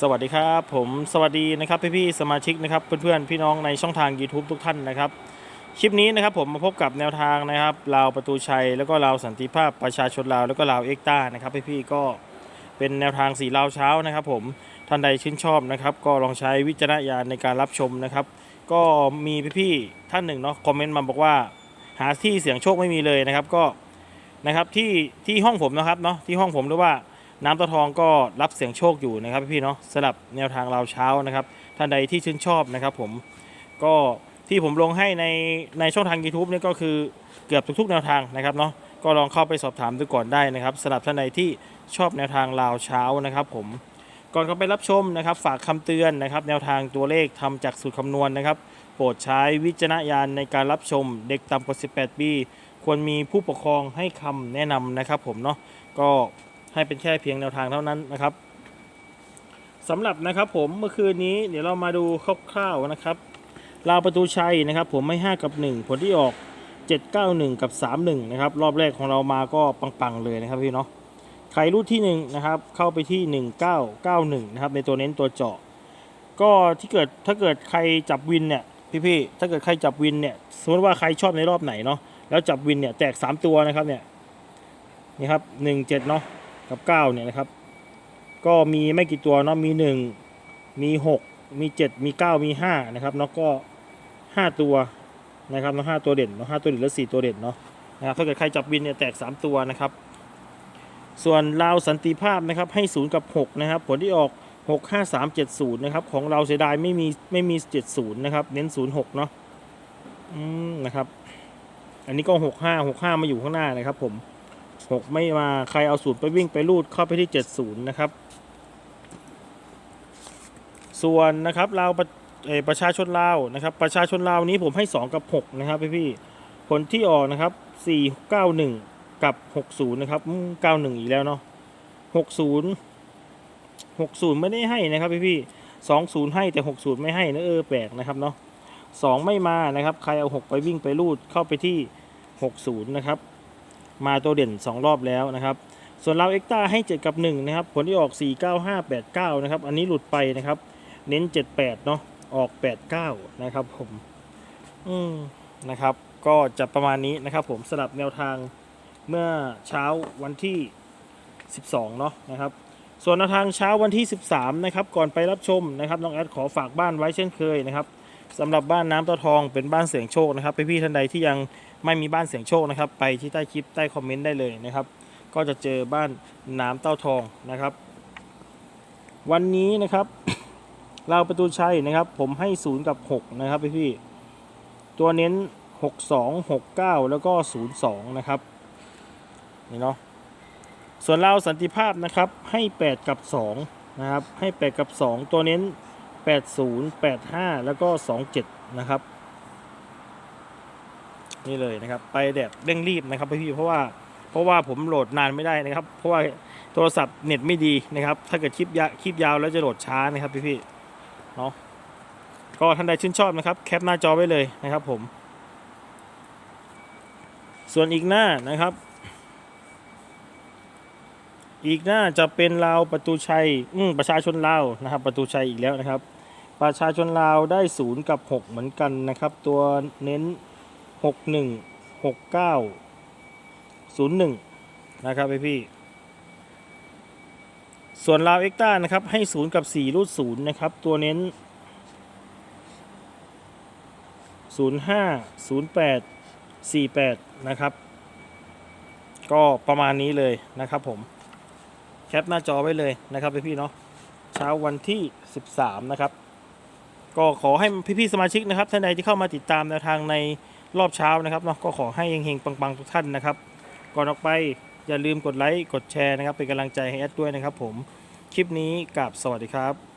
สวัสดีครับ ผมสวัสดีนะครับพี่พี่ๆสมาชิกนะครับเพื่อนๆพี่น้องในช่องทาง YouTube ทุกท่านนะครับคลิปนี้นะครับผมมาพบกับแนวทางนะครับลาวประตูชัย แล้วก็ลาวสันติภาพประชาชนลาวแล้วก็ลาวเอ็กต้านะครับพี่พี่ๆก็เป็นแนวทางสีลาวเช้านะครับผมท่านใดชื่นชอบนะครับก็ลองใช้วิจารณญาณในการรับชมนะครับก็มีพี่พี่ๆท่านหนึ่งเนาะคอมเมนต์มาบอกว่าหาที่เสียงโชคไม่มีเลยนะครับก็นะครับที่ที่ห้องผมนะครับเนาะที่ห้องผมหรือว่า น้ำตาทองก็รับเสียงโชคอยู่นะครับพี่เนาะสลับแนวทางเราเช้านะครับท่านใดที่ชื่นชอบนะครับผมก็ที่ผมลงให้ในในช่องทาง YouTube นี่ก็คือเกือบทุกๆ แนวทางนะครับเนาะก็ลองเข้าไปสอบถามดูก่อนได้นะครับสำหรับท่านใดที่ชอบแนวทางลาวเช้านะครับผมก่อนเข้าไปรับชมนะครับ ฝากคำเตือนนะครับ แนวทางตัวเลขทำจากสูตรคำนวณนะครับ โปรดใช้วิจารณญาณในการรับชมเด็กต่ำกว่า 18 ปี ควรมีผู้ปกครองให้คำแนะนำนะครับผมเนาะก็ ให้เป็นแค่เพียงแนวทางเท่านั้นนะครับสำหรับนะครับผมเมื่อคืนนี้เดี๋ยวเรามาดูคร่าวๆนะครับลาวประตูชัยนะครับ ผมไม่5กับ 1 ผลที่ออก 791 กับ 31 นะครับ รอบแรกของเรามาก็ปังๆเลยนะครับพี่เนาะใครรูดที่ 1 นะครับ เข้าไปที่ 1991 นะครับ ในตัวเน้นตัวเจาะ ก็ที่เกิดถ้าเกิดใครจับวินเนี่ยพี่ๆถ้าเกิดใครจับวินเนี่ยสมมติว่าใครชอบในรอบไหนเนาะแล้วจับวินเนี่ยแตก 3 ตัวนะครับเนี่ยนี่ครับ 1 7 เนาะ กับ9เนี่ยนะครับ ก็มีไม่กี่ตัวเนาะมี1มี6มี7มี9มี5นะครับเนาะก็5ตัวนะครับเนาะ5ตัวเด่นเนาะ5ตัวเด่นและ4ตัวเด่นเนาะนะครับถ้าเกิดใครจับวินเนี่ยแตก3ตัวนะครับ ส่วนลาวสันติภาพนะครับให้0กับ6นะครับผลที่ออก6 5 3 7 0นะครับของเราเสียดายไม่มีไม่มี70นะครับเน้น0 6เนาะอืมนะครับ อันนี้ก็6 5 6 5มาอยู่ข้างหน้านะครับผม 6 ไม่มาใครเอาศูนย์ไปวิ่งไปรูดเข้าไปที่ 70 นะครับ ส่วนนะครับเราวประเประชาชนลาวนะครับ ประชาชนลาวนี้ผมให้ 2 กับ 6 นะครับพี่พี่ผลที่ออกนะครับ 4 9 1 กับ 60 นะครับอืม91 อีกแล้วเนาะ60 60 ไม่ได้ให้นะครับพี่พี่ๆ20 ให้แต่ 60 ไม่ให้นะเออแปลกนะครับเนาะ2 ไม่มานะครับ ใครเอา 6 ไปวิ่งไปรูดเข้าไปที่ 60 นะครับ มาตัวเด่น 2 รอบแล้วนะครับส่วนเราเอ็กต้าให้ 7 กับ 1 นะครับ ผลที่ออก 4 9 5 8 9 นะครับ อันนี้หลุดไปนะครับ เน้น 78 เนาะออก 89 นะครับผม อืม นะครับ ก็จะประมาณนี้นะครับผมสลับแนวทางเมื่อเช้าวันที่ 12 เนาะนะครับ ส่วนแนวทางเช้าวันที่ 13 นะครับ ก่อนไปรับชมนะครับ น้องแอดขอฝากบ้านไว้เช่นเคยนะครับ สำหรับบ้านน้ำตาทองเป็นบ้านเสียงโชคนะครับ พี่ๆท่านใดที่ยังไม่มีบ้านเสียงโชคนะครับ ไปที่ใต้คลิปใต้คอมเมนต์ได้เลยนะครับ ก็จะเจอบ้านน้ำเต้าทองนะครับ วันนี้นะครับเราประตูชัยนะครับ ผมให้ศูนย์กับ6นะครับพี่พี่ๆตัวเน้น 62 69 แล้วก็ 02 นะครับนี่เนาะส่วนเราสันติภาพนะครับให้ 8 กับ2นะครับให้ 8 กับ 2 ตัวเน้น 80 85 แล้วก็ 27 นะครับ นี่เลยนะครับ ไปแบบเร่งรีบนะครับพี่ๆเพราะว่าเพราะว่าผมโหลดนานไม่ได้นะครับ เพราะว่าโทรศัพท์เน็ตไม่ดีนะครับ ถ้าเกิดคลิปยาคลิปยาวแล้วจะโหลดช้านะครับพี่ๆเนาะก็ท่านใดชื่นชอบนะครับ แคปหน้าจอไว้เลยนะครับผม ส่วนอีกหน้านะครับ อีกหน้าจะเป็นลาวประตูชัย อืมประชาชนลาวนะครับ ประตูชัยอีกแล้วนะครับ ประชาชนลาวได้ศูนย์กับหกเหมือนกันนะครับ ตัวเน้นหกหนึ่งหกเก้าศูนย์หนึ่งนะครับพี่พี่ ส่วนลาวเอ็กต้านะครับ ให้ศูนย์กับสี่รูดศูนย์นะครับ ตัวเน้นศูนย์ห้าศูนย์แปดสี่แปดนะครับ ก็ประมาณนี้เลยนะครับผม แคปหน้าจอไว้เลยนะครับพี่พี่เนาะเช้าวันที่ 13 นะครับ ก็ขอให้พี่ๆสมาชิกนะครับท่านใดที่เข้ามาติดตามแนวทางในรอบเช้านะครับเนาะก็ขอให้เฮงๆปังๆทุกท่านนะครับ ก่อนออกไปอย่าลืมกดไลค์กดแชร์นะครับ เป็นกำลังใจให้แอดด้วยนะครับ ผมคลิปนี้กับสวัสดีครับ